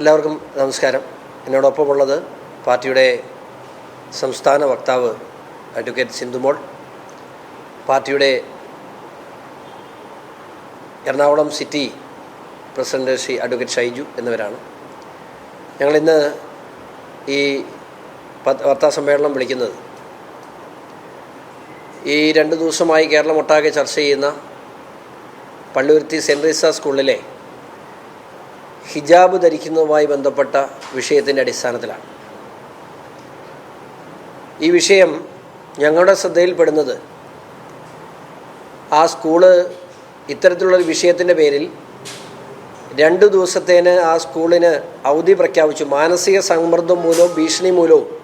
എല്ലാവർക്കും നമസ്കാരം. എന്നോടൊപ്പമുള്ളത് പാർട്ടിയുടെ സംസ്ഥാന വക്താവ് അഡ്വക്കേറ്റ് സിന്ധുമോൾ പാർട്ടിയുടെ Ernakulam city president Shri advocate Shaiju എന്നിവരാണ്. ഞങ്ങളിന്ന് ഈ വാർത്താ സമ്മേളനം വിളിക്കുന്നത് ഈ രണ്ട് ദിവസമായി കേരളം ഒട്ടാകെ ചർച്ച ചെയ്യുന്ന പള്ളുരുത്തി സെന്റ് റീസ സ്കൂളിലെ ഹിജാബ് ധരിക്കുന്നതുമായി ബന്ധപ്പെട്ട വിഷയത്തിന്റെ അടിസ്ഥാനത്തിലാണ്. ഈ വിഷയം ഞങ്ങളുടെ ശ്രദ്ധയിൽപ്പെടുന്നത് ആ സ്കൂൾ ഇത്തരത്തിലുള്ളൊരു വിഷയത്തിന്റെ പേരിൽ രണ്ട് ദിവസത്തേന് ആ സ്കൂളിന് അവധി പ്രഖ്യാപിച്ചു. മാനസിക സമ്മർദ്ദം മൂലവും ഭീഷണി മൂലവും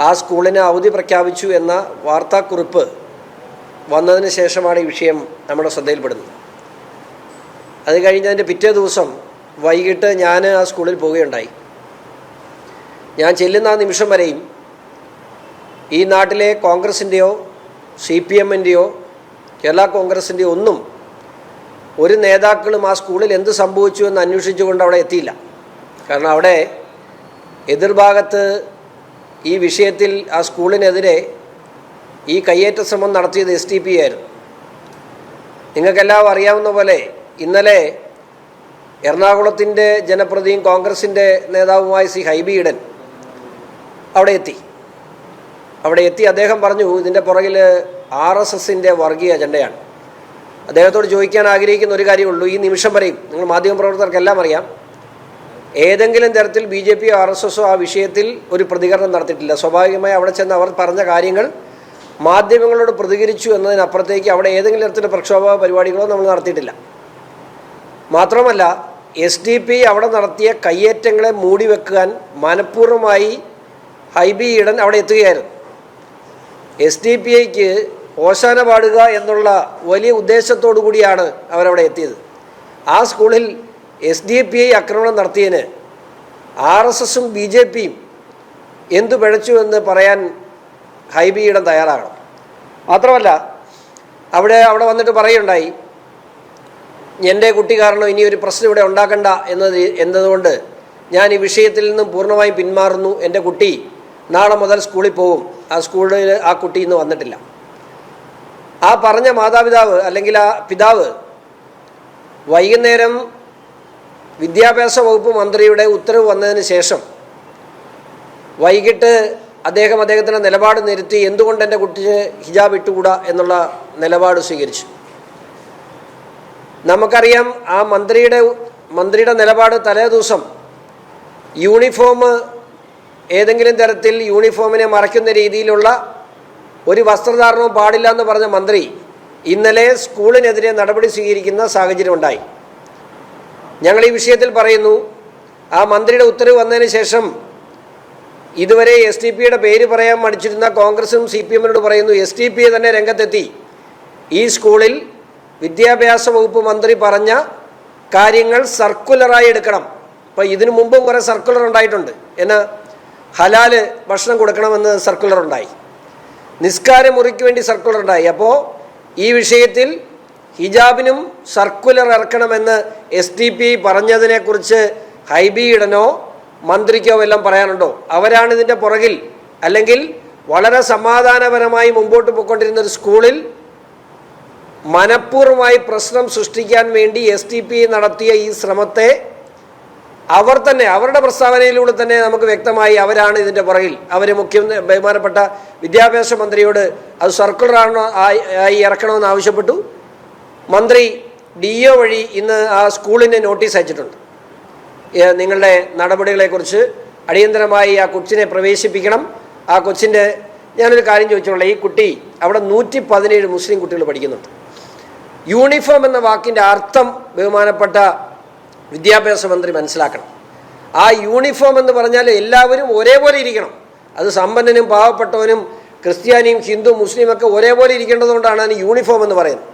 ആ സ്കൂളിന് അവധി പ്രഖ്യാപിച്ചു എന്ന വാർത്താക്കുറിപ്പ് വന്നതിന് ശേഷമാണ് ഈ വിഷയം നമ്മുടെ ശ്രദ്ധയിൽപ്പെടുന്നത്. അത് കഴിഞ്ഞതിന്റെ പിറ്റേ ദിവസം വൈകിട്ട് ഞാൻ ആ സ്കൂളിൽ പോവുകയുണ്ടായി. ഞാൻ ചെല്ലുന്ന ആ നിമിഷം വരെയും ഈ നാട്ടിലെ കോൺഗ്രസിന്റെയോ സി പി എമ്മിന്റെയോ കേരള കോൺഗ്രസിന്റെയോ ഒന്നും ഒരു നേതാക്കളും ആ സ്കൂളിൽ എന്ത് സംഭവിച്ചു എന്ന് അന്വേഷിച്ചുകൊണ്ട് അവിടെ എത്തിയില്ല. കാരണം അവിടെ എതിർഭാഗത്ത് ഈ വിഷയത്തിൽ ആ സ്കൂളിനെതിരെ ഈ കയ്യേറ്റ ശ്രമം നടത്തിയത് എസ് ടി പി ആയിരുന്നു. നിങ്ങൾക്കെല്ലാം അറിയാവുന്ന പോലെ ഇന്നലെ എറണാകുളത്തിന്റെ ജനപ്രതിയും കോൺഗ്രസിന്റെ നേതാവുമായ സി ഹൈബി ഈഡൻ അവിടെ എത്തി. അവിടെ എത്തി അദ്ദേഹം പറഞ്ഞു ഇതിന്റെ പുറകിൽ ആർ എസ് എസിന്റെ വർഗീയ അജണ്ടയാണ്. അദ്ദേഹത്തോട് ചോദിക്കാൻ ആഗ്രഹിക്കുന്ന ഒരു കാര്യമുള്ളൂ ഈ നിമിഷം വരെയും നിങ്ങൾ മാധ്യമപ്രവർത്തകർക്കെല്ലാം അറിയാം ഏതെങ്കിലും തരത്തിൽ ബി ജെ പിയോ ആർ എസ് എസോ ആ വിഷയത്തിൽ ഒരു പ്രതികരണം നടത്തിയിട്ടില്ല. സ്വാഭാവികമായി അവിടെ ചെന്ന് അവർ പറഞ്ഞ കാര്യങ്ങൾ മാധ്യമങ്ങളോട് പ്രതികരിച്ചു എന്നതിനപ്പുറത്തേക്ക് അവിടെ ഏതെങ്കിലും തരത്തിലുള്ള പ്രക്ഷോഭ പരിപാടികളോ നമ്മൾ നടത്തിയിട്ടില്ല. മാത്രമല്ല എസ് ഡി പി അവിടെ നടത്തിയ കയ്യേറ്റങ്ങളെ മൂടി വെക്കാൻ മനഃപൂർവമായി ഹൈബി ഈഡൻ അവിടെ എത്തുകയായിരുന്നു. എസ് ഡി പി ഐക്ക് ഓശാന പാടുക എന്നുള്ള വലിയ ഉദ്ദേശത്തോടു കൂടിയാണ് അവരവിടെ എത്തിയത്. ആ സ്കൂളിൽ എസ് ഡി പി ഐ ആക്രമണം നടത്തിയതിന് ആർ എസ് എസും ബി ജെ പിയും എന്തു പിഴച്ചു എന്ന് പറയാൻ ഹൈബി ഈഡൻ തയ്യാറാകണം. മാത്രമല്ല അവിടെ അവിടെ വന്നിട്ട് പറയുണ്ടായി എന്റെ കുട്ടി കാരണം ഇനി ഒരു പ്രശ്നം ഇവിടെ ഉണ്ടാക്കണ്ട എന്നത് എന്നതുകൊണ്ട് ഞാൻ ഈ വിഷയത്തിൽ നിന്നും പൂർണമായും പിന്മാറുന്നു. എന്റെ കുട്ടി നാളെ മുതൽ സ്കൂളിൽ പോകും. ആ സ്കൂളിൽ ആ കുട്ടി ഇന്ന് വന്നിട്ടില്ല. ആ പറഞ്ഞ മാതാപിതാവ് അല്ലെങ്കിൽ ആ പിതാവ് വൈകുന്നേരം വിദ്യാഭ്യാസ വകുപ്പ് മന്ത്രിയുടെ ഉത്തരവ് വന്നതിന് ശേഷം വൈകിട്ട് അദ്ദേഹം അദ്ദേഹത്തിന്റെ നിലപാട് നിരുത്തി എന്തുകൊണ്ട് എന്റെ കുട്ടിക്ക് ഹിജാബ് ഇട്ടുകൂടാ എന്നുള്ള നിലപാട് സ്വീകരിച്ചു. നമുക്കറിയാം ആ മന്ത്രിയുടെ മന്ത്രിയുടെ നിലപാട് തലേ ദിവസം യൂണിഫോം ഏതെങ്കിലും തരത്തിൽ യൂണിഫോമിനെ മറയ്ക്കുന്ന രീതിയിലുള്ള ഒരു വസ്ത്രധാരണവും പാടില്ല എന്ന് പറഞ്ഞ മന്ത്രി ഇന്നലെ സ്കൂളിനെതിരെ നടപടി സ്വീകരിക്കുന്ന സാഹചര്യം ഉണ്ടായി. ഞങ്ങൾ ഈ വിഷയത്തിൽ പറയുന്നു ആ മന്ത്രിയുടെ ഉത്തരവ് വന്നതിന് ശേഷം ഇതുവരെ എസ് ടി പിയുടെ പേര് പറയാൻ മടിച്ചിരുന്ന കോൺഗ്രസും സി പി എമ്മിനോട് പറയുന്നു എസ് ടി പി തന്നെ രംഗത്തെത്തി. ഈ സ്കൂളിൽ വിദ്യാഭ്യാസ വകുപ്പ് മന്ത്രി പറഞ്ഞ കാര്യങ്ങൾ സർക്കുലറായി എടുക്കണം. ഇപ്പം ഇതിനു മുമ്പും കുറേ സർക്കുലർ ഉണ്ടായിട്ടുണ്ട്. എന്ന് ഹലാൽ ഭക്ഷണം കൊടുക്കണമെന്ന് സർക്കുലർ ഉണ്ടായി. നിസ്കാര മുറിക്ക് വേണ്ടി സർക്കുലർ ഉണ്ടായി. അപ്പോൾ ഈ വിഷയത്തിൽ ഹിജാബിനും സർക്കുലർ ഇറക്കണമെന്ന് എസ് ടി പി പറഞ്ഞതിനെക്കുറിച്ച് ഹൈബി ഇടനോ മന്ത്രിക്കോ എല്ലാം പറയാനുണ്ടോ? അവരാണ് ഇതിന്റെ പുറകിൽ. അല്ലെങ്കിൽ വളരെ സമാധാനപരമായി മുമ്പോട്ട് പോയിക്കൊണ്ടിരുന്ന ഒരു സ്കൂളിൽ മനഃപൂർവമായി പ്രശ്നം സൃഷ്ടിക്കാൻ വേണ്ടി എസ് ടി പി നടത്തിയ ഈ ശ്രമത്തെ അവർ തന്നെ അവരുടെ പ്രസ്താവനയിലൂടെ തന്നെ നമുക്ക് വ്യക്തമായി അവരാണ് ഇതിന്റെ പുറകിൽ. അവർ മുഖ്യ ബഹുമാനപ്പെട്ട വിദ്യാഭ്യാസ മന്ത്രിയോട് അത് ആയി ആയി ഇറക്കണമെന്ന് ആവശ്യപ്പെട്ടു. മന്ത്രി ഡി ഒ വഴി ഇന്ന് ആ സ്കൂളിന് നോട്ടീസ് അയച്ചിട്ടുണ്ട്. നിങ്ങളുടെ നടപടികളെക്കുറിച്ച് അടിയന്തരമായി ആ കൊച്ചിനെ പ്രവേശിപ്പിക്കണം. ആ കൊച്ചിന്റെ ഞാനൊരു കാര്യം ചോദിച്ചോളാം ഈ കുട്ടി അവിടെ നൂറ്റി പതിനേഴ് മുസ്ലിം കുട്ടികൾ പഠിക്കുന്നുണ്ട്. യൂണിഫോം എന്ന വാക്കിന്റെ അർത്ഥം ബഹുമാനപ്പെട്ട വിദ്യാഭ്യാസ മന്ത്രി മനസ്സിലാക്കണം. ആ യൂണിഫോം എന്ന് പറഞ്ഞാൽ എല്ലാവരും ഒരേപോലെ ഇരിക്കണം. അത് സമ്പന്നനും പാവപ്പെട്ടവനും ക്രിസ്ത്യാനിയും ഹിന്ദു മുസ്ലിമൊക്കെ ഒരേപോലെ ഇരിക്കേണ്ടതുകൊണ്ടാണ് അതിന് യൂണിഫോം എന്ന് പറയുന്നത്.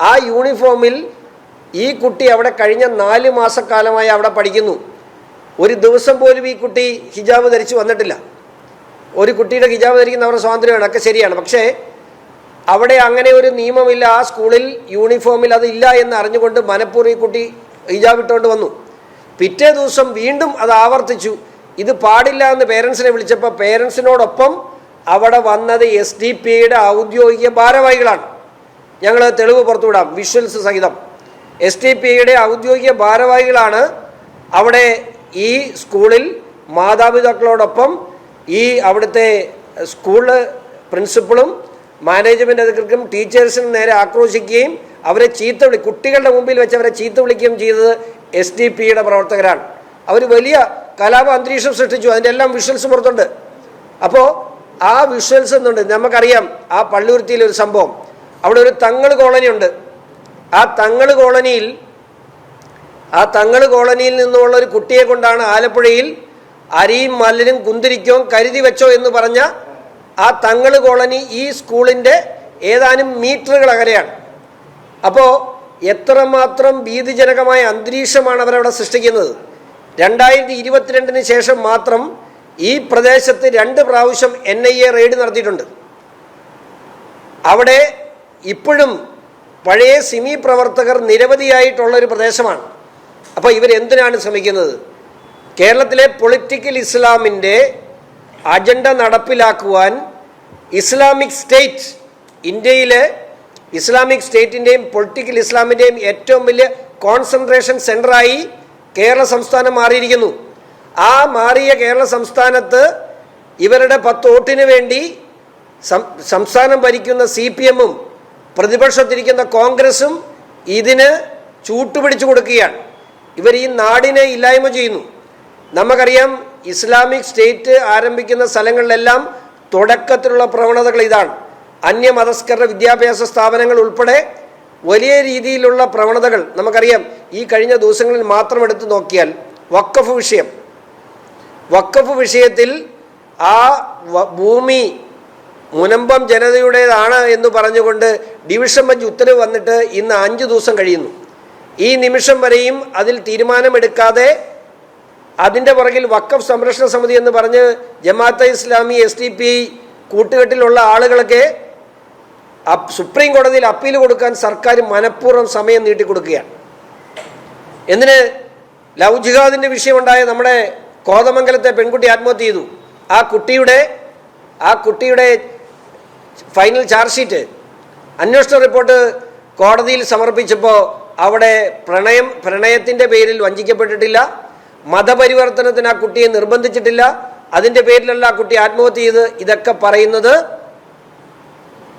ആ യൂണിഫോമിൽ ഈ കുട്ടി അവിടെ കഴിഞ്ഞ നാല് മാസക്കാലമായി അവിടെ പഠിക്കുന്നു. ഒരു ദിവസം പോലും ഈ കുട്ടി ഹിജാബ് ധരിച്ച് വന്നിട്ടില്ല. ഒരു കുട്ടിയുടെ ഹിജാബ് ധരിക്കുന്ന അവരുടെ സ്വാതന്ത്ര്യമാണ്. ഒക്കെ ശരിയാണ്. പക്ഷേ അവിടെ അങ്ങനെ ഒരു നിയമമില്ല. ആ സ്കൂളിൽ യൂണിഫോമിൽ അതില്ല എന്ന് അറിഞ്ഞുകൊണ്ട് മനപ്പൂർ ഈ കുട്ടി ഹിജാബ് ഇട്ടുകൊണ്ട് വന്നു. പിറ്റേ ദിവസം വീണ്ടും അത് ആവർത്തിച്ചു. ഇത് പാടില്ല എന്ന് പേരൻസിനെ വിളിച്ചപ്പോൾ പേരൻസിനോടൊപ്പം അവിടെ വന്നത് എസ് ഡി പിയുടെ ഔദ്യോഗിക ഭാരവാഹികളാണ്. ഞങ്ങൾ തെളിവ് പുറത്തുവിടാം വിഷ്വൽസ് സഹിതം. എസ് ടി പിയുടെ ഔദ്യോഗിക ഭാരവാഹികളാണ് അവിടെ ഈ സ്കൂളിൽ മാതാപിതാക്കളോടൊപ്പം ഈ അവിടുത്തെ സ്കൂൾ പ്രിൻസിപ്പളും മാനേജ്മെന്റ് അധികൃതർക്കും ടീച്ചേഴ്സിനും നേരെ ആക്രോശിക്കുകയും അവരെ ചീത്ത വിളി കുട്ടികളുടെ മുമ്പിൽ വെച്ച് അവരെ ചീത്ത വിളിക്കുകയും ചെയ്തത് എസ് ഡി പിയുടെ പ്രവർത്തകരാണ്. അവർ വലിയ കലാപ അന്തരീക്ഷം സൃഷ്ടിച്ചു. അതിന്റെ എല്ലാം വിഷ്വൽസ് പുറത്തുണ്ട്. അപ്പോൾ ആ വിഷ്വൽസ് എന്നുണ്ട് നമുക്കറിയാം ആ പള്ളുരുത്തിയിൽ ഒരു സംഭവം. അവിടെ ഒരു തങ്ങൾ കോളനി ഉണ്ട്. ആ തങ്ങൾ കോളനിയിൽ ആ തങ്ങൾ കോളനിയിൽ നിന്നുള്ള ഒരു കുട്ടിയെ കൊണ്ടാണ് ആലപ്പുഴയിൽ അരിയും മല്ലിനും കുന്തിരിക്കവും കരുതി വെച്ചോ എന്ന് പറഞ്ഞ ആ തങ്ങൾ കോളനി ഈ സ്കൂളിന്റെ ഏതാനും മീറ്ററുകൾ അകലെയാണ്. അപ്പോൾ എത്രമാത്രം ഭീതിജനകമായ അന്തരീക്ഷമാണ് അവരവിടെ സൃഷ്ടിക്കുന്നത്? രണ്ടായിരത്തി ഇരുപത്തിരണ്ടിന് ശേഷം മാത്രം ഈ പ്രദേശത്ത് രണ്ട് പ്രാവശ്യം എൻ ഐ എ റെയ്ഡ് നടത്തിയിട്ടുണ്ട്. അവിടെ ഇപ്പോഴും പഴയ സിമി പ്രവർത്തകർ നിരവധിയായിട്ടുള്ള ഒരു പ്രദേശമാണ്. അപ്പോൾ ഇവരെന്തിനാണ് ശ്രമിക്കുന്നത്? കേരളത്തിലെ പൊളിറ്റിക്കൽ ഇസ്ലാമിന്റെ അജണ്ട നടപ്പിലാക്കുവാൻ ഇസ്ലാമിക് സ്റ്റേറ്റ് ഇന്ത്യയിലെ ഇസ്ലാമിക് സ്റ്റേറ്റിന്റെയും പൊളിറ്റിക്കൽ ഇസ്ലാമിന്റെയും ഏറ്റവും വലിയ കോൺസെൻട്രേഷൻ സെന്ററായി കേരള സംസ്ഥാനം മാറിയിരിക്കുന്നു. ആ മാറിയ കേരള സംസ്ഥാനത്ത് ഇവരുടെ പത്ത് വോട്ടിന് വേണ്ടി സംസ്ഥാനം ഭരിക്കുന്ന സി പി എമ്മും പ്രതിപക്ഷത്തിരിക്കുന്ന കോൺഗ്രസും ഇതിന് ചൂട്ടുപിടിച്ചു കൊടുക്കുകയാണ്. ഇവർ ഈ നാടിനെ ഇല്ലായ്മ ചെയ്യുന്നു. നമുക്കറിയാം ഇസ്ലാമിക് സ്റ്റേറ്റ് ആരംഭിക്കുന്ന സ്ഥലങ്ങളിലെല്ലാം തുടക്കത്തിലുള്ള പ്രവണതകൾ ഇതാണ്. അന്യമതസ്കരുടെ വിദ്യാഭ്യാസ സ്ഥാപനങ്ങൾ ഉൾപ്പെടെ വലിയ രീതിയിലുള്ള പ്രവണതകൾ നമുക്കറിയാം. ഈ കഴിഞ്ഞ ദിവസങ്ങളിൽ മാത്രം എടുത്തു നോക്കിയാൽ വക്കഫ് വിഷയം. വക്കഫ് വിഷയത്തിൽ ആ ഭൂമി മുനമ്പം ജനതയുടേതാണ് എന്ന് പറഞ്ഞുകൊണ്ട് ഡിവിഷൻ ബെഞ്ച് ഉത്തരവ് വന്നിട്ട് ഇന്ന് അഞ്ച് ദിവസം കഴിയുന്നു. ഈ നിമിഷം വരെയും അതിൽ തീരുമാനമെടുക്കാതെ അതിന്റെ പുറകിൽ വക്കഫ് സംരക്ഷണ സമിതി എന്ന് പറഞ്ഞ് Jamaat-e Islami S T P കൂട്ടുകെട്ടിലുള്ള ആളുകളൊക്കെ സുപ്രീം കോടതിയിൽ അപ്പീൽ കൊടുക്കാൻ സർക്കാർ മനഃപൂർവം സമയം നീട്ടിക്കൊടുക്കുകയാണ് എന്തിന്? ലവ് ജിഹാദിന്റെ വിഷയമുണ്ടായ നമ്മുടെ കോതമംഗലത്തെ പെൺകുട്ടി ആത്മഹത്യ ചെയ്തു. ആ കുട്ടിയുടെ ആ കുട്ടിയുടെ ഫൈനൽ ചാർജ് ഷീറ്റ് അന്വേഷണ റിപ്പോർട്ട് കോടതിയിൽ സമർപ്പിച്ചപ്പോൾ അവിടെ പ്രണയം പ്രണയത്തിന്റെ പേരിൽ വഞ്ചിക്കപ്പെട്ടിട്ടില്ല. മതപരിവർത്തനത്തിന് ആ കുട്ടിയെ നിർബന്ധിച്ചിട്ടില്ല. അതിന്റെ പേരിലല്ല ആ കുട്ടി ആത്മഹത്യ ചെയ്ത് ഇതൊക്കെ പറയുന്നത്.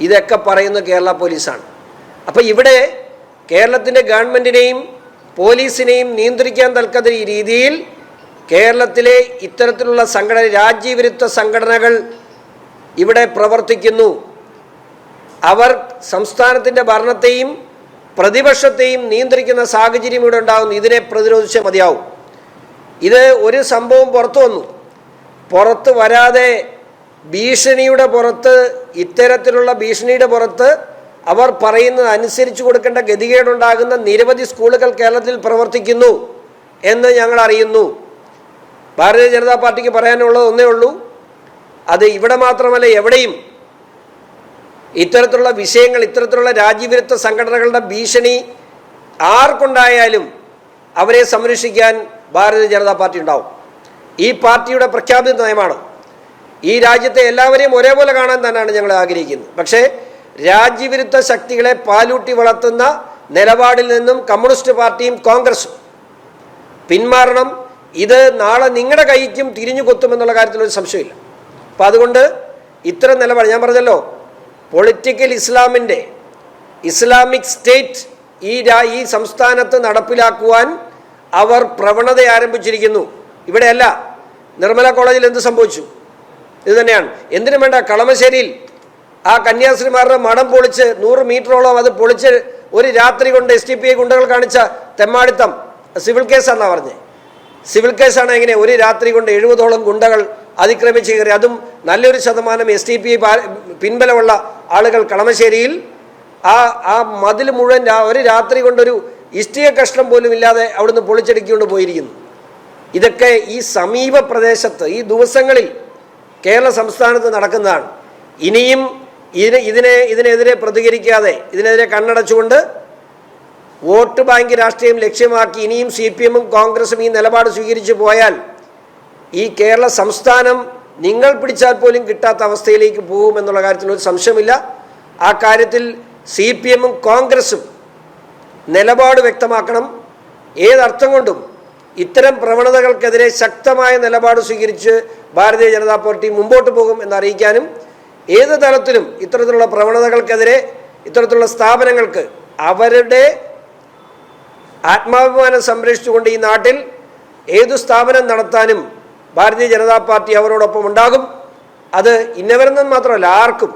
ഇതൊക്കെ പറയുന്നത് കേരള പോലീസാണ്. അപ്പം ഇവിടെ കേരളത്തിന്റെ ഗവൺമെന്റിനെയും പോലീസിനെയും നിയന്ത്രിക്കാൻ തൽക്കത്ത രീതിയിൽ കേരളത്തിലെ ഇത്തരത്തിലുള്ള സംഘടന രാജ്യവിരുദ്ധ സംഘടനകൾ ഇവിടെ പ്രവർത്തിക്കുന്നു. അവർ സംസ്ഥാനത്തിന്റെ ഭരണത്തെയും പ്രതിപക്ഷത്തെയും നിയന്ത്രിക്കുന്ന സാഹചര്യം ഇവിടെ ഉണ്ടാകുന്നു. ഇതിനെ പ്രതിരോധിച്ചേ മതിയാവും. ഇത് ഒരു സംഭവം പുറത്തു വന്നു. പുറത്ത് വരാതെ ഭീഷണിയുടെ പുറത്ത് ഇത്തരത്തിലുള്ള ഭീഷണിയുടെ പുറത്ത് അവർ പറയുന്നത് അനുസരിച്ച് കൊടുക്കേണ്ട ഗതികേടുണ്ടാകുന്ന നിരവധി സ്കൂളുകൾ കേരളത്തിൽ പ്രവർത്തിക്കുന്നു എന്ന് ഞങ്ങൾ അറിയുന്നു. ഭാരതീയ ജനതാ പാർട്ടിക്ക് പറയാനുള്ളത് ഒന്നേ ഉള്ളൂ. അത് ഇവിടെ മാത്രമല്ല എവിടെയും ഇത്തരത്തിലുള്ള വിഷയങ്ങൾ ഇത്തരത്തിലുള്ള രാജ്യവിരുദ്ധ സംഘടനകളുടെ ഭീഷണി ആർക്കുണ്ടായാലും അവരെ സംരക്ഷിക്കാൻ ഭാരതീയ ജനതാ പാർട്ടി ഉണ്ടാവും. ഈ പാർട്ടിയുടെ പ്രഖ്യാപിത നയമാണ്. ഈ രാജ്യത്തെ എല്ലാവരെയും ഒരേപോലെ കാണാൻ തന്നെയാണ് ഞങ്ങൾ ആഗ്രഹിക്കുന്നത്. പക്ഷേ രാജ്യവിരുദ്ധ ശക്തികളെ പാലൂട്ടി വളർത്തുന്ന നിലപാടിൽ നിന്നും കമ്മ്യൂണിസ്റ്റ് പാർട്ടിയും കോൺഗ്രസും പിന്മാറണം. ഇത് നാളെ നിങ്ങളുടെ കൈക്കും തിരിഞ്ഞു കൊത്തുമെന്നുള്ള കാര്യത്തിൽ ഒരു സംശയമില്ല. അപ്പം അതുകൊണ്ട് ഇത്തരം നിലപാട് ഞാൻ പറഞ്ഞല്ലോ പൊളിറ്റിക്കൽ ഇസ്ലാമിന്റെ ഇസ്ലാമിക് സ്റ്റേറ്റ് ഈ ഈ സംസ്ഥാനത്ത് നടപ്പിലാക്കുവാൻ അവർ പ്രവണത ആരംഭിച്ചിരിക്കുന്നു. ഇവിടെയല്ല നിർമ്മല കോളേജിൽ എന്ത് സംഭവിച്ചു? ഇത് തന്നെയാണ്. എന്തിനു വേണ്ട കളമശ്ശേരിയിൽ ആ കന്യാസ്ത്രീമാരുടെ മഠം പൊളിച്ച് നൂറ് മീറ്ററോളം അത് പൊളിച്ച് ഒരു രാത്രി കൊണ്ട് എസ് ടി പി ഗുണ്ടകൾ കാണിച്ച തെമ്മാടിത്തം സിവിൽ കേസാണെന്നാണ് പറഞ്ഞത് സിവിൽ കേസാണ് എങ്ങനെ ഒരു രാത്രി കൊണ്ട് എഴുപതോളം ഗുണ്ടകൾ അതിക്രമിച്ച് കയറി. അതും നല്ലൊരു ശതമാനം എസ് ടി പി പിൻബലമുള്ള ആളുകൾ കളമശ്ശേരിയിൽ ആ ആ മതിൽ മുഴുവൻ ഒരു രാത്രി കൊണ്ടൊരു ഇഷ്ടിക കഷ്ണം പോലും ഇല്ലാതെ അവിടുന്ന് പൊളിച്ചെടുക്കിക്കൊണ്ട് പോയിരിക്കുന്നു. ഇതൊക്കെ ഈ സമീപ പ്രദേശത്ത് ഈ ദിവസങ്ങളിൽ കേരള സംസ്ഥാനത്ത് നടക്കുന്നതാണ്. ഇനിയും ഇതിന് ഇതിനെ ഇതിനെതിരെ പ്രതികരിക്കാതെ ഇതിനെതിരെ കണ്ണടച്ചുകൊണ്ട് വോട്ട് ബാങ്ക് രാഷ്ട്രീയം ലക്ഷ്യമാക്കി ഇനിയും സി പി എമ്മും കോൺഗ്രസും ഈ നിലപാട് സ്വീകരിച്ചു പോയാൽ ഈ കേരള സംസ്ഥാനം നിങ്ങൾ പിടിച്ചാൽ പോലും കിട്ടാത്ത അവസ്ഥയിലേക്ക് പോകുമെന്നുള്ള കാര്യത്തിൽ ഒരു സംശയമില്ല ആ കാര്യത്തിൽ സി പി എമ്മും കോൺഗ്രസും നിലപാട് വ്യക്തമാക്കണം. ഏതർത്ഥം കൊണ്ടും ഇത്തരം പ്രവണതകൾക്കെതിരെ ശക്തമായ നിലപാട് സ്വീകരിച്ച് ഭാരതീയ ജനതാ പാർട്ടി മുമ്പോട്ട് പോകും എന്നറിയിക്കാനും ഏത് തലത്തിലും ഇത്തരത്തിലുള്ള പ്രവണതകൾക്കെതിരെ ഇത്തരത്തിലുള്ള സ്ഥാപനങ്ങൾക്ക് അവരുടെ ആത്മാഭിമാനം സംരക്ഷിച്ചുകൊണ്ട് ഈ നാട്ടിൽ ഏതു സ്ഥാപനം നടത്താനും ഭാരതീയ ജനതാ പാർട്ടി അവരോടൊപ്പം ഉണ്ടാകും. അത് ഇന്നവരെന്നും മാത്രമല്ല ആർക്കും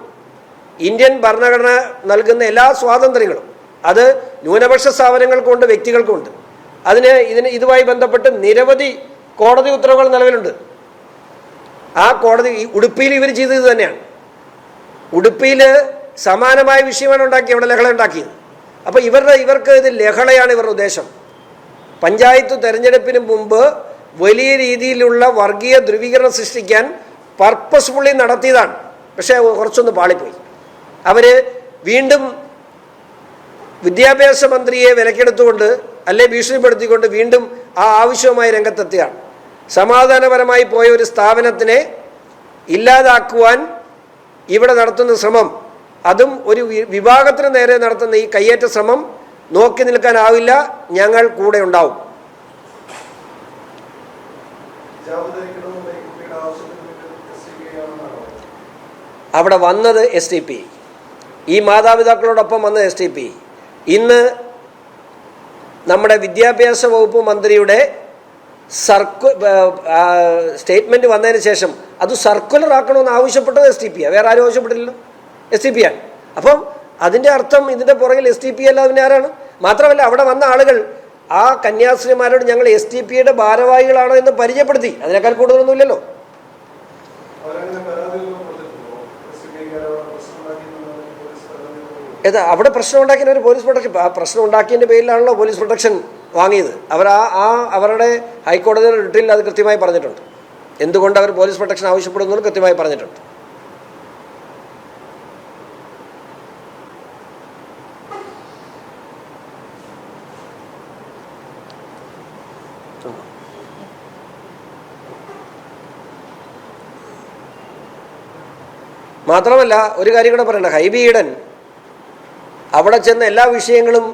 ഇന്ത്യൻ ഭരണഘടന നൽകുന്ന എല്ലാ സ്വാതന്ത്ര്യങ്ങളും അത് ന്യൂനപക്ഷ സ്ഥാപനങ്ങൾക്കുണ്ട് വ്യക്തികൾക്കുണ്ട് അതിന് ഇതിന് ഇതുമായി ബന്ധപ്പെട്ട് നിരവധി കോടതി ഉത്തരവുകൾ നിലവിലുണ്ട്. ആ കോടതി ഉടുപ്പിയിൽ ഇവർ ചെയ്തത് ഇത് തന്നെയാണ്. ഉടുപ്പിയിൽ സമാനമായ വിഷയമാണ് ഉണ്ടാക്കിയത് അവിടെ ലഹള ഉണ്ടാക്കിയത്. അപ്പോൾ ഇവരുടെ ഇവർക്ക് ഇത് ലഹളയാണ് ഇവരുടെ ഉദ്ദേശം. പഞ്ചായത്ത് തെരഞ്ഞെടുപ്പിന് മുമ്പ് വലിയ രീതിയിലുള്ള വർഗീയ ധ്രുവീകരണം സൃഷ്ടിക്കാൻ പർപ്പസ്ഫുള്ളി നടത്തിയതാണ്. പക്ഷേ കുറച്ചൊന്ന് പാളിപ്പോയി. അവർ വീണ്ടും വിദ്യാഭ്യാസ മന്ത്രിയെ വിലക്കെടുത്തുകൊണ്ട് അല്ലെ ഭീഷണിപ്പെടുത്തിക്കൊണ്ട് വീണ്ടും ആ ആവശ്യവുമായി രംഗത്തെത്തുകയാണ് സമാധാനപരമായി പോയ ഒരു സ്ഥാപനത്തിനെ ഇല്ലാതാക്കുവാൻ ഇവിടെ നടത്തുന്ന ശ്രമം അതും ഒരു വിഭാഗത്തിന് നേരെ നടത്തുന്ന ഈ കയ്യേറ്റ ശ്രമം നോക്കി നിൽക്കാനാവില്ല ഞങ്ങൾ കൂടെ ഉണ്ടാവും. അവിടെ വന്നത് എസ് ഈ മാതാപിതാക്കളോടൊപ്പം വന്നത് എസ് ടി പി ഇന്ന് നമ്മുടെ വിദ്യാഭ്യാസ വകുപ്പ് മന്ത്രിയുടെ സർക്കു സ്റ്റേറ്റ്മെന്റ് വന്നതിന് ശേഷം അത് സർക്കുലർ ആക്കണമെന്ന് ആവശ്യപ്പെട്ടത് എസ് ടി പി വേറെ ആരും ആവശ്യപ്പെട്ടില്ലല്ലോ. എസ് ടി പി ആണ് അപ്പം അതിന്റെ അർത്ഥം ഇതിന്റെ പുറകിൽ എസ് ടി പി അല്ലാതെ അതിന് ആരാണ്? മാത്രമല്ല അവിടെ വന്ന ആളുകൾ ആ കന്യാസ്ത്രീമാരോട് ഞങ്ങൾ എസ് ടി പിയുടെ ഭാരവാഹികളാണ് എന്ന് പരിചയപ്പെടുത്തി. അതിനേക്കാൾ കൂടുതലൊന്നുമില്ലല്ലോ അവരങ്ങനെ പരാതികളൊന്നും കൊടുത്തിട്ടുണ്ടോ എസ് ഡി പി ആരോ പ്രശ്നം ഉണ്ടാക്കിയെന്നാണ് പോലീസ് ഏത് അവിടെ പ്രശ്നം ഉണ്ടാക്കിയ ഒരു പോലീസ് പ്രൊട്ടക്ഷൻ ആ പ്രശ്നം ഉണ്ടാക്കിയതിന്റെ പേരിലാണല്ലോ പോലീസ് പ്രൊട്ടക്ഷൻ വാങ്ങിയത്. അവർ ആ ആ അവരുടെ ഹൈക്കോടതിയുടെ റിട്ടിൽ അത് കൃത്യമായി പറഞ്ഞിട്ടുണ്ട്. എന്തുകൊണ്ട് അവർ പോലീസ് പ്രൊട്ടക്ഷൻ ആവശ്യപ്പെടുന്നു കൃത്യമായി പറഞ്ഞിട്ടുണ്ട്. മാത്രമല്ല ഒരു കാര്യം കൂടെ പറയണ്ട. ഹൈബി ഈഡൻ അവിടെ ചെന്ന എല്ലാ വിഷയങ്ങളും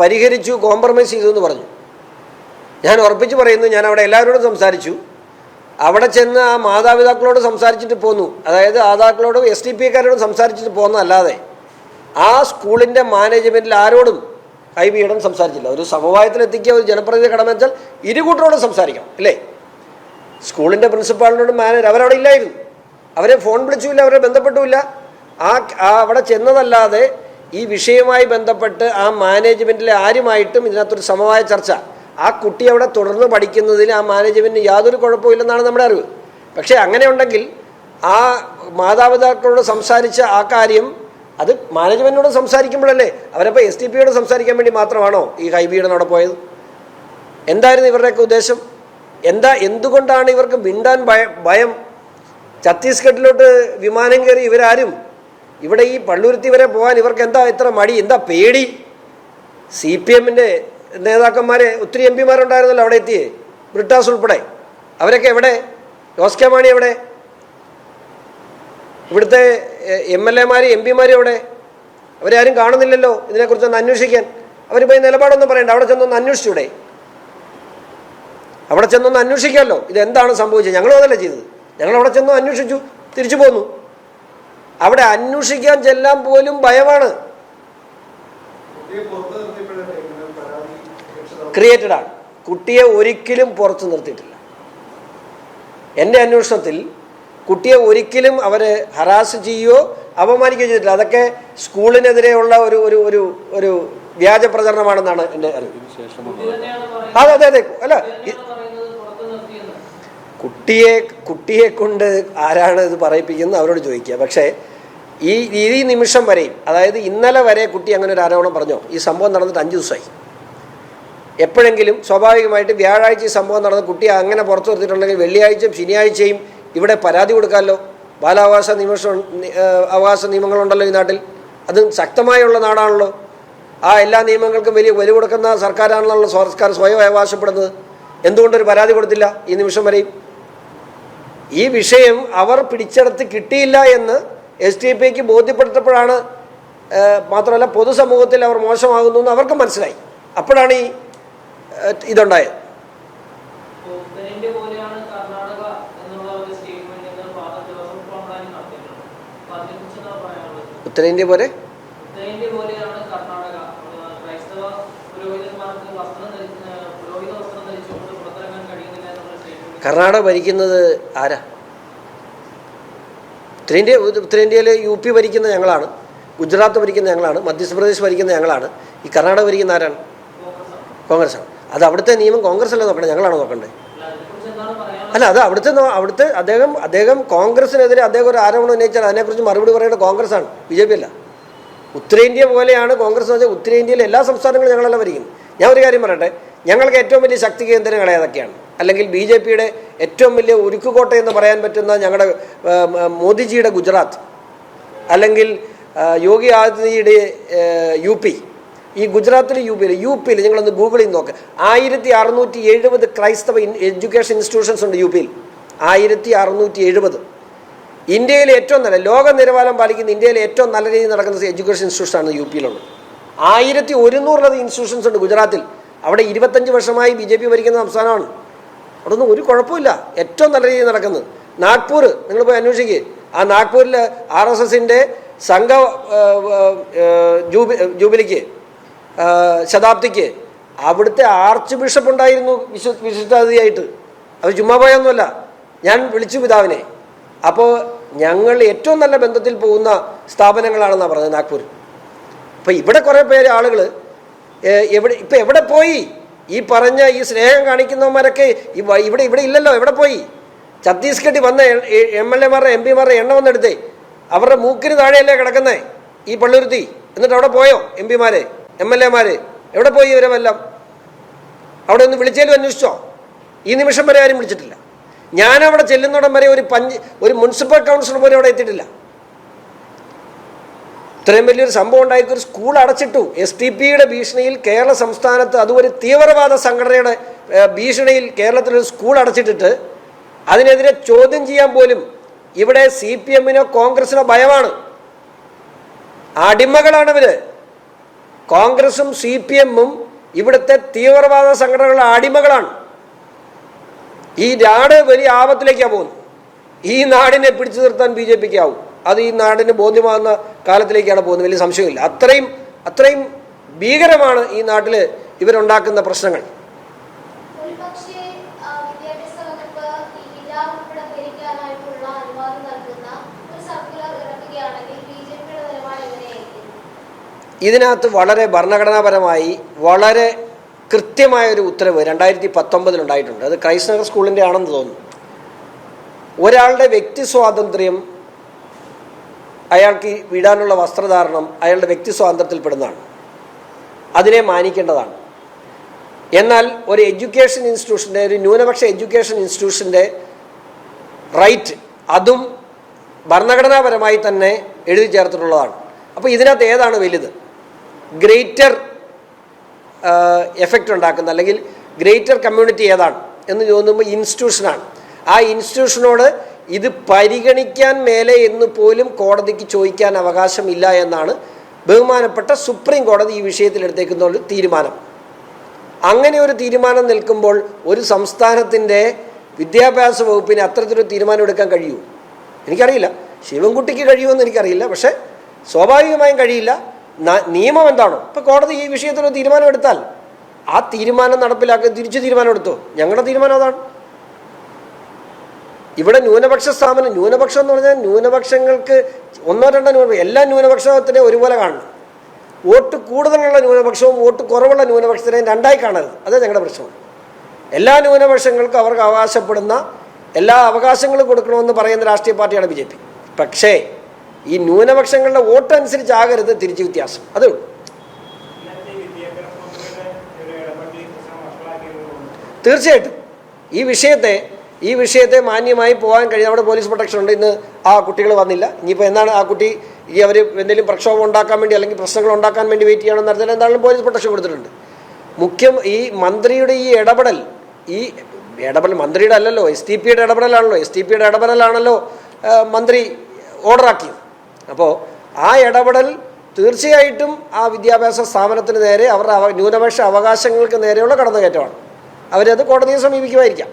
പരിഹരിച്ചു കോംപ്രമൈസ് ചെയ്തു എന്ന് പറഞ്ഞു. ഞാൻ ഉറപ്പിച്ച് പറയുന്നു ഞാൻ അവിടെ എല്ലാവരോടും സംസാരിച്ചു. അവിടെ ചെന്ന് ആ മാതാപിതാക്കളോട് സംസാരിച്ചിട്ട് പോന്നു. അതായത് മാതാക്കളോടും എസ് ഡി പി എക്കാരോടും സംസാരിച്ചിട്ട് പോകുന്നതല്ലാതെ ആ സ്കൂളിന്റെ മാനേജ്മെന്റിൽ ആരോടും ഇടം സംസാരിച്ചില്ല. ഒരു സമവായത്തിലെത്തിക്കുക ഒരു ജനപ്രതിനിധി കടമ വെച്ചാൽ ഇരുകൂട്ടരോടും സംസാരിക്കണം അല്ലേ? സ്കൂളിന്റെ പ്രിൻസിപ്പാളിനോടും മാനേജർ അവരവിടെ ഇല്ലായിരുന്നു. അവരെ ഫോൺ വിളിച്ചുമില്ല അവരെ ബന്ധപ്പെട്ടുമില്ല. ആ അവിടെ ചെന്നതല്ലാതെ ഈ വിഷയവുമായി ബന്ധപ്പെട്ട് ആ മാനേജ്മെന്റിലെ ആരുമായിട്ടും ഇതിനകത്തൊരു സമവായ ചർച്ച. ആ കുട്ടി അവിടെ തുടർന്ന് പഠിക്കുന്നതിൽ ആ മാനേജ്മെന്റിന് യാതൊരു കുഴപ്പമില്ലെന്നാണ് നമ്മുടെ അറിവ്. പക്ഷേ അങ്ങനെ ഉണ്ടെങ്കിൽ ആ മാതാപിതാക്കളോട് സംസാരിച്ച ആ കാര്യം അത് മാനേജ്മെന്റിനോട് സംസാരിക്കുമ്പോഴല്ലേ അവരപ്പോൾ എസ് ടി പിയോട് സംസാരിക്കാൻ വേണ്ടി മാത്രമാണോ ഈ ഹൈബിയുടെ അവിടെ പോയത്? എന്തായിരുന്നു ഇവരുടെയൊക്കെ ഉദ്ദേശം? എന്താ എന്തുകൊണ്ടാണ് ഇവർക്ക് മിണ്ടാൻ ഭയ ഭയം? ഛത്തീസ്ഗഡിലോട്ട് വിമാനം കയറി ഇവരാരും ഇവിടെ ഈ പള്ളുരുത്തി വരെ പോകാൻ ഇവർക്ക് എന്താ ഇത്ര മടി? എന്താ പേടി? സി പി എമ്മിന്റെ നേതാക്കന്മാരെ ഒത്തിരി എം പിമാരുണ്ടായിരുന്നല്ലോ അവിടെ എത്തിയേ. ബ്രിട്ടാസ് ഉൾപ്പെടെ. അവരൊക്കെ എവിടെ? ജോസ് കെ മാണി എവിടെ? ഇവിടുത്തെ എം എൽ എമാരും എം പിമാരും എവിടെ? അവരെ ആരും കാണുന്നില്ലല്ലോ ഇതിനെക്കുറിച്ചൊന്ന് അന്വേഷിക്കാൻ. അവരിപ്പോൾ ഈ നിലപാടൊന്നും പറയണ്ട. അവിടെ ചെന്നൊന്ന് അന്വേഷിച്ചൂടെ. അവിടെ ചെന്നൊന്ന് അന്വേഷിക്കാമല്ലോ. ഇതെന്താണ് സംഭവിച്ചത്? ഞങ്ങളും അതല്ലേ ചെയ്തത്. ഞങ്ങൾ അവിടെ ചെന്ന് അന്വേഷിച്ചു തിരിച്ചു പോന്നു. അവിടെ അന്വേഷിക്കാൻ ചെല്ലാൻ പോലും ഭയമാണ്. ക്രിയേറ്റഡ് ആണ്. കുട്ടിയെ ഒരിക്കലും പുറത്തു നിർത്തിയിട്ടില്ല. എന്റെ അന്വേഷണത്തിൽ കുട്ടിയെ ഒരിക്കലും അവരെ ഹറാസ് ചെയ്യുകയോ അപമാനിക്കുകയോ ചെയ്തിട്ടില്ല. അതൊക്കെ സ്കൂളിനെതിരെയുള്ള ഒരു ഒരു ഒരു ഒരു വ്യാജ പ്രചരണമാണെന്നാണ് എന്റെ അറിവ്. അതെ അതെ അതെ. അല്ല കുട്ടിയെ കുട്ടിയെ കൊണ്ട് ആരാണ് ഇത് പറയിപ്പിക്കുന്നത് അവരോട് ചോദിക്കുക. പക്ഷേ ഈ ഈ നിമിഷം വരെയും അതായത് ഇന്നലെ വരെ കുട്ടി അങ്ങനെ ഒരു ആരോപണം പറഞ്ഞോ? ഈ സംഭവം നടന്നിട്ട് അഞ്ച് ദിവസമായി. എപ്പോഴെങ്കിലും സ്വാഭാവികമായിട്ട് വ്യാഴാഴ്ച ഈ സംഭവം നടന്ന കുട്ടി അങ്ങനെ പുറത്തു നിർത്തിയിട്ടുണ്ടെങ്കിൽ വെള്ളിയാഴ്ചയും ശനിയാഴ്ചയും ഇവിടെ പരാതി കൊടുക്കാമല്ലോ? ബാലാവകാശ നിയമം നി- ഏഹ് അവകാശ നിയമങ്ങളുണ്ടല്ലോ ഈ നാട്ടിൽ. അത് ശക്തമായുള്ള നാടാണല്ലോ. ആ എല്ലാ നിയമങ്ങൾക്കും വലിയ വില കൊടുക്കുന്ന സർക്കാരാണല്ലോ സർക്കാർ സ്വയം അവകാശപ്പെടുന്നത്. എന്തുകൊണ്ടൊരു പരാതി കൊടുത്തില്ല ഈ നിമിഷം വരെയും? ഈ വിഷയം അവർ പിടിച്ചെടുത്ത് കിട്ടിയില്ല എന്ന് എസ് ടി പിക്ക് ബോധ്യപ്പെടുത്തപ്പോഴാണ് മാത്രമല്ല പൊതുസമൂഹത്തിൽ അവർ മോശമാകുന്നു എന്ന് അവർക്ക് മനസ്സിലായി. അപ്പോഴാണ് ഈ ഇതുണ്ടായത്. ഉത്തരേന്ത്യ പോലെ? കർണാടക. ഭരിക്കുന്നത് ക്രൈസ്തവ ഉത്തരേന്ത്യ ഉത്തരേന്ത്യയിൽ യു പി ഭരിക്കുന്ന ഞങ്ങളാണ് ഗുജറാത്ത് ഭരിക്കുന്ന ഞങ്ങളാണ് മധ്യപ്രദേശ് ഭരിക്കുന്ന ഞങ്ങളാണ്. ഈ കർണാടക ഭരിക്കുന്ന ആരാണ്? കോൺഗ്രസ് കോൺഗ്രസ്സാണ്. അത് അവിടുത്തെ നിയമം കോൺഗ്രസ് അല്ലേ നോക്കണ്ടേ? ഞങ്ങളാണ് നോക്കണ്ടേ? അല്ല അത് അവിടുത്തെ അവിടുത്തെ അദ്ദേഹം അദ്ദേഹം കോൺഗ്രസിനെതിരെ അദ്ദേഹം ഒരു ആരോപണം ഉന്നയിച്ചാൽ അതിനെക്കുറിച്ച് മറുപടി പറയേണ്ടത് കോൺഗ്രസ്സാണ് ബി ജെ പി അല്ല. ഉത്തരേന്ത്യ പോലെയാണ് കോൺഗ്രസ് എന്ന് വെച്ചാൽ ഉത്തരേന്ത്യയിലെ എല്ലാ സംസ്ഥാനങ്ങളും ഞങ്ങളെല്ലാം ഭരിക്കുന്നത്. ഞാൻ ഒരു കാര്യം പറയട്ടെ? ഞങ്ങൾക്ക് ഏറ്റവും വലിയ ശക്തി കേന്ദ്രങ്ങൾ ഏതൊക്കെയാണ്? അല്ലെങ്കിൽ ബി ജെ പിയുടെ ഏറ്റവും വലിയ ഉരുക്കുകോട്ട എന്ന് പറയാൻ പറ്റുന്ന ഞങ്ങളുടെ മോദിജിയുടെ ഗുജറാത്ത് അല്ലെങ്കിൽ യോഗി ആദിത്യയുടെ യു പി ഈ ഗുജറാത്തിൽ യു പിയിൽ യു പിയിൽ നിങ്ങളൊന്ന് ഗൂഗിളിൽ നോക്ക് ആയിരത്തി അറുന്നൂറ്റി എഴുപത് ക്രൈസ്തവ എഡ്യൂക്കേഷൻ ഇൻസ്റ്റിറ്റ്യൂഷൻസ് ഉണ്ട് യു പിയിൽ ആയിരത്തി അറുന്നൂറ്റി എഴുപത് ഇന്ത്യയിലെ ഏറ്റവും നല്ല ലോക നിലവാരം പാലിക്കുന്ന ഇന്ത്യയിലെ ഏറ്റവും നല്ല രീതിയിൽ നടക്കുന്ന എഡ്യൂക്കേഷൻ ഇൻസ്റ്റിറ്റ്യൂഷനാണ് യു പിയിലുള്ളത് ആയിരത്തി ഒരുന്നൂറിലധികം ഇൻസ്റ്റിറ്റ്യൂഷൻസ് ഉണ്ട് ഗുജറാത്തിൽ. അവിടെ ഇരുപത്തഞ്ച് വർഷമായി ബി ജെ പി ഭരിക്കുന്ന സംസ്ഥാനമാണ്. അവിടെ ഒന്നും ഒരു കുഴപ്പമില്ല. ഏറ്റവും നല്ല രീതിയിൽ നടക്കുന്നത്. നാഗ്പൂർ നിങ്ങൾ പോയി അന്വേഷിക്കുക ആ നാഗ്പൂരിൽ ആർ എസ് എസിന്റെ സംഘ ജൂബിലിക്ക് ശതാബ്ദിക്ക് അവിടുത്തെ ആർച്ച് ബിഷപ്പ് ഉണ്ടായിരുന്നു വിശു വിശിഷ്ടാതിഥിയായിട്ട് അത് ചുമ്മാ പോയൊന്നുമല്ല. ഞാൻ വിളിച്ചു പിതാവിനെ. അപ്പോൾ ഞങ്ങൾ ഏറ്റവും നല്ല ബന്ധത്തിൽ പോകുന്ന സ്ഥാപനങ്ങളാണെന്നാണ് പറഞ്ഞത് നാഗ്പൂർ അപ്പം ഇവിടെ കുറേ പേര് ആളുകൾ എവിടെ ഇപ്പം എവിടെ പോയി? ഈ പറഞ്ഞ ഈ സ്നേഹം കാണിക്കുന്നവന്മാരൊക്കെ ഇവിടെ ഇവിടെ ഇല്ലല്ലോ എവിടെ പോയി? ഛത്തീസ്ഗഡിൽ വന്ന എം എൽ എമാരുടെ എം പിമാരുടെ എണ്ണ വന്നെടുത്തേ. അവരുടെ മൂക്കിന് താഴെയല്ലേ കിടക്കുന്നേ ഈ പള്ളുരുത്തി? എന്നിട്ട് അവിടെ പോയോ എം പിമാര് എം എൽ എമാര്? എവിടെ പോയി ഇവരെല്ലാം? അവിടെ ഒന്ന് വിളിച്ചാലും അന്വേഷിച്ചോ? ഈ നിമിഷം വരെ ആരും വിളിച്ചിട്ടില്ല. ഞാൻ അവിടെ ചെല്ലുന്നിടം വരെ ഒരു പഞ്ച് ഒരു മുനിസിപ്പൽ കൗൺസിലർ പോലും അവിടെ എത്തിയിട്ടില്ല. ഇത്രയും വലിയൊരു സംഭവം ഉണ്ടായിട്ട് ഒരു സ്കൂൾ അടച്ചിട്ടു. എസ് ടി പിയുടെ ഭീഷണിയിൽ കേരള സംസ്ഥാനത്ത് അതുപോലെ തീവ്രവാദ സംഘടനയുടെ ഭീഷണിയിൽ കേരളത്തിലൊരു സ്കൂൾ അടച്ചിട്ടിട്ട് അതിനെതിരെ ചോദ്യം ചെയ്യാൻ പോലും ഇവിടെ സി പി എമ്മിനോ കോൺഗ്രസിനോ ഭയമാണ്. അടിമകളാണ് ഇവർ. കോൺഗ്രസും സി പി എമ്മും ഇവിടുത്തെ തീവ്രവാദ സംഘടനകളുടെ അടിമകളാണ്. ഈ നാട് വലിയ ആപത്തിലേക്കാണ് പോകുന്നത്. ഈ നാടിനെ പിടിച്ചു നിർത്താൻ ബി ജെ പിക്ക് ആവും അത് ഈ നാടിന് ബോധ്യമാകുന്ന കാലത്തിലേക്കാണ് പോകുന്നത്. വലിയ സംശയമില്ല. അത്രയും അത്രയും ഭീകരമാണ് ഈ നാട്ടിൽ ഇവരുണ്ടാക്കുന്ന പ്രശ്നങ്ങൾ. ഇതിനകത്ത് വളരെ ഭരണഘടനാപരമായി വളരെ കൃത്യമായ ഒരു ഉത്തരവ് രണ്ടായിരത്തി പത്തൊമ്പതിൽ ഉണ്ടായിട്ടുണ്ട് അത് ക്രൈസ്തവ സ്കൂളിന്റെ ആണെന്ന് തോന്നുന്നു. ഒരാളുടെ വ്യക്തി സ്വാതന്ത്ര്യം അയാൾക്ക് വിടാനുള്ള വസ്ത്രധാരണം അയാളുടെ വ്യക്തി സ്വാതന്ത്ര്യത്തിൽപ്പെടുന്നതാണ്. അതിനെ മാനിക്കേണ്ടതാണ്. എന്നാൽ ഒരു എഡ്യൂക്കേഷൻ ഇൻസ്റ്റിറ്റ്യൂഷന്റെ ഒരു ന്യൂനപക്ഷ എഡ്യൂക്കേഷൻ ഇൻസ്റ്റിറ്റ്യൂഷന്റെ റൈറ്റ് അതും ഭരണഘടനാപരമായി തന്നെ എഴുതി ചേർത്തിട്ടുള്ളതാണ്. അപ്പോൾ ഇതിനകത്ത് ഏതാണ് വലുത്? ഗ്രേറ്റർ എഫക്റ്റ് ഉണ്ടാക്കുന്ന അല്ലെങ്കിൽ ഗ്രേറ്റർ കമ്മ്യൂണിറ്റി ഏതാണ് എന്ന് തോന്നുമ്പോൾ ഇൻസ്റ്റിറ്റ്യൂഷനാണ്. ആ ഇൻസ്റ്റിറ്റ്യൂഷനോട് ഇത് പരിഗണിക്കാൻ മേലെ എന്ന് പോലും കോടതിക്ക് ചോദിക്കാൻ അവകാശമില്ല എന്നാണ് ബഹുമാനപ്പെട്ട സുപ്രീം കോടതി ഈ വിഷയത്തിൽ തീരുമാനം. അങ്ങനെ ഒരു തീരുമാനം നിൽക്കുമ്പോൾ ഒരു സംസ്ഥാനത്തിന്റെ വിദ്യാഭ്യാസ വകുപ്പിന് അത്തരത്തിലൊരു തീരുമാനം എടുക്കാൻ കഴിയൂ? എനിക്കറിയില്ല. ശിവൻകുട്ടിക്ക് കഴിയുമെന്ന് എനിക്കറിയില്ല. പക്ഷേ സ്വാഭാവികമായും കഴിയില്ല. നിയമം എന്താണോ? ഇപ്പോൾ കോടതി ഈ വിഷയത്തിൽ ഒരു തീരുമാനം എടുത്താൽ ആ തീരുമാനം നടപ്പിലാക്കി തിരിച്ചു തീരുമാനം എടുത്തോ? ഞങ്ങളുടെ തീരുമാനം അതാണ്. ഇവിടെ ന്യൂനപക്ഷ സ്ഥാപനം ന്യൂനപക്ഷം എന്ന് പറഞ്ഞാൽ ന്യൂനപക്ഷങ്ങൾക്ക് ഒന്നോ രണ്ടോ ന്യൂനപക്ഷം എല്ലാ ന്യൂനപക്ഷത്തിനെയും ഒരുപോലെ കാണണം. വോട്ട് കൂടുതലുള്ള ന്യൂനപക്ഷവും വോട്ട് കുറവുള്ള ന്യൂനപക്ഷത്തിനെയും രണ്ടായി കാണരുത്. അതേ ഞങ്ങളുടെ പ്രശ്നം എല്ലാ ന്യൂനപക്ഷങ്ങൾക്കും അവർക്ക് അവകാശപ്പെടുന്ന എല്ലാ അവകാശങ്ങളും കൊടുക്കണമെന്ന് പറയുന്ന രാഷ്ട്രീയ പാർട്ടിയാണ് ബി ജെ പി. പക്ഷേ ഈ ന്യൂനപക്ഷങ്ങളുടെ വോട്ട് അനുസരിച്ചാകരുത് തിരിച്ചു വ്യത്യാസം. അതേ ഉള്ളൂ. തീർച്ചയായിട്ടും. ഈ വിഷയത്തെ ഈ വിഷയത്തെ മാന്യമായി പോകാൻ കഴിയും നമ്മുടെ പോലീസ് പ്രൊട്ടക്ഷൻ ഉണ്ട്. ഇന്ന് ആ കുട്ടികൾ വന്നില്ല. ഇനിയിപ്പോൾ എന്താണ് ആ കുട്ടി ഈ അവർ എന്തെങ്കിലും പ്രക്ഷോഭം ഉണ്ടാക്കാൻ വേണ്ടി അല്ലെങ്കിൽ പ്രശ്നങ്ങൾ ഉണ്ടാക്കാൻ വേണ്ടി വെയിറ്റ് ചെയ്യണമെന്ന് നടത്തിയാൽ എന്തായാലും പോലീസ് പ്രൊട്ടക്ഷൻ കൊടുത്തിട്ടുണ്ട്. മുഖ്യം ഈ മന്ത്രിയുടെ ഈ ഇടപെടൽ ഈ ഇടപെടൽ മന്ത്രിയുടെ അല്ലല്ലോ എസ് ടി പിയുടെ ഇടപെടലാണല്ലോ എസ് ടി പിയുടെ ഇടപെടലാണല്ലോ മന്ത്രി ഓർഡറാക്കിയത് അപ്പോൾ ആ ഇടപെടൽ തീർച്ചയായിട്ടും ആ വിദ്യാഭ്യാസ സ്ഥാപനത്തിന് നേരെ അവരുടെ അവ ന്യൂനപക്ഷ അവകാശങ്ങൾക്ക് നേരെയുള്ള കടന്നുകയറ്റമാണ്. അവരത് കോടതിയെ സമീപിക്കുമായിരിക്കാം.